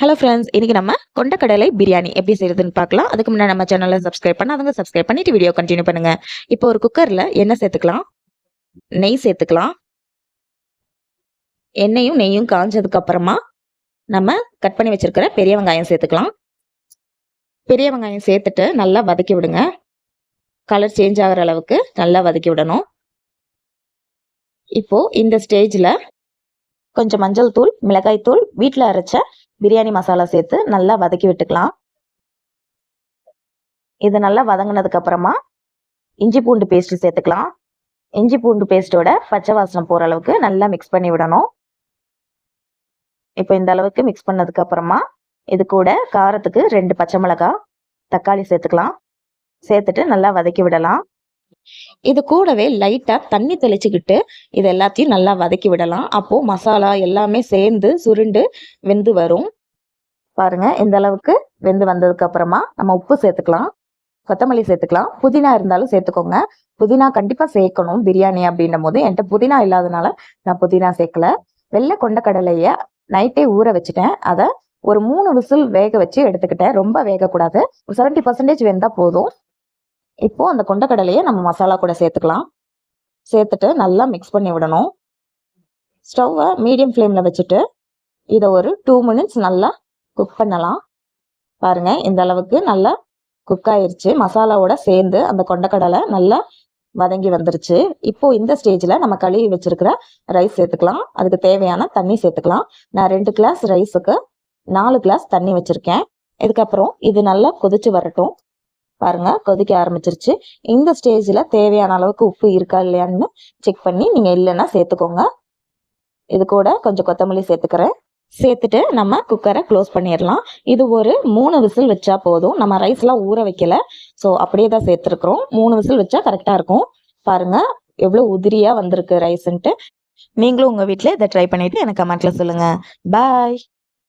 Hello friends இன்னைக்கு நம்ம கொண்டக்கடலை பிரியாணி எப்படி செய்யறதுன்னு பார்க்கலாம். அதுக்கு முன்னாடி நம்ம சேனலை சப்ஸ்கிரைப் பண்ணாதவங்க சப்ஸ்கிரைப் பண்ணிவிட்டு வீடியோ கண்டினியூ பண்ணுங்கள் இப்போ ஒரு குக்கரில் எண்ணெய் சேர்த்துக்கலாம். நெய் சேர்த்துக்கலாம். எண்ணெயும் நெய்யும் காஞ்சதுக்கப்புறமா நம்ம கட் பண்ணி வச்சிருக்கிற பெரிய வெங்காயம் சேர்த்துக்கலாம். பெரிய வெங்காயம் சேர்த்துட்டு நல்லா வதக்கி விடுங்க. கலர் சேஞ்ச் ஆகிற அளவுக்கு நல்லா வதக்கி விடணும். இப்போது இந்த ஸ்டேஜில் கொஞ்சம் மஞ்சள் தூள் மிளகாய் தூள் வீட்டில் அரைச்ச பிரியாணி மசாலா சேர்த்து நல்லா வதக்கி விட்டுக்கலாம். இது நல்லா வதங்கினதுக்கு அப்புறமா இஞ்சி பூண்டு பேஸ்ட் சேர்த்துக்கலாம். இஞ்சி பூண்டு பேஸ்ட்டோட பச்சை வாசனை போகிற அளவுக்கு நல்லா மிக்ஸ் பண்ணி விடணும். இப்போ இந்த அளவுக்கு மிக்ஸ் பண்ணதுக்கு அப்புறமா இது கூட காரத்துக்கு ரெண்டு பச்சை மிளகாய் தக்காளி சேர்த்துக்கலாம். சேர்த்துட்டு நல்லா வதக்கி விடலாம். இது கூடவே லைட்டாக தண்ணி தெளிச்சுக்கிட்டு இது எல்லாத்தையும் நல்லா வதக்கி விடலாம். அப்போது மசாலா எல்லாமே சேர்ந்து சுருண்டு வெந்து வரும். பாருங்க இந்த அளவுக்கு வெந்து வந்ததுக்கு அப்புறமா நம்ம உப்பு சேர்த்துக்கலாம். கொத்தமல்லி சேர்த்துக்கலாம். புதினா இருந்தாலும் சேர்த்துக்கோங்க. புதினா கண்டிப்பாக சேர்க்கணும் பிரியாணி அப்படின்னும் போது என்கிட்ட புதினா இல்லாதனால நான் புதினா சேர்க்கல. வெள்ளை கொண்ட கடலையை நைட்டே ஊற வச்சுட்டேன். அதை ஒரு மூணு விசில் வேக வச்சு எடுத்துக்கிட்டேன். ரொம்ப வேகக்கூடாது. ஒரு செவன்ட்டி பர்சன்டேஜ் வெந்தால் போதும். இப்போது அந்த கொண்டக்கடலையை நம்ம மசாலா கூட சேர்த்துக்கலாம். சேர்த்துட்டு நல்லா மிக்ஸ் பண்ணி விடணும். ஸ்டவ்வை மீடியம் ஃப்ளேமில் வச்சுட்டு இதை ஒரு டூ மினிட்ஸ் நல்லா குக் பண்ணலாம். பாருங்கள் இந்த அளவுக்கு நல்லா குக் ஆயிடுச்சு மசாலாவோட சேர்ந்து அந்த கொண்டக்கடலை நல்லா வதங்கி வந்துருச்சு. இப்போ இந்த ஸ்டேஜில் நம்ம கழுவி வச்சிருக்கிற ரைஸ் சேர்த்துக்கலாம். அதுக்கு தேவையான தண்ணி சேர்த்துக்கலாம். நான் ரெண்டு கிளாஸ் ரைஸுக்கு நாலு கிளாஸ் தண்ணி வச்சுருக்கேன். இதுக்கப்புறம் இது நல்லா கொதிச்சு வரட்டும். பாருங்க கொதிக்க ஆரம்பிச்சிருச்சு. இந்த ஸ்டேஜில் தேவையான அளவுக்கு உப்பு இருக்கா இல்லையான்னு செக் பண்ணி நீங்கள் இல்லைன்னா சேர்த்துக்கோங்க. இது கூட கொஞ்சம் கொத்தமல்லி சேர்த்துக்கிறேன். சேர்த்துட்டு நம்ம குக்கரை க்ளோஸ் பண்ணிடலாம். இது ஒரு மூணு விசில் வச்சா போதும். நம்ம ரைஸ்லாம் ஊற வைக்கல. ஸோ அப்படியே தான் சேர்த்துருக்குறோம். மூணு விசில் வச்சா கரெக்டாக இருக்கும். பாருங்க எவ்வளோ உதிரியாக வந்திருக்கு ரைஸ்ன்ட்டு நீங்களும் உங்கள் வீட்டில் இதை ட்ரை பண்ணிவிட்டு எனக்கு கமெண்ட்டில் சொல்லுங்கள் பாய்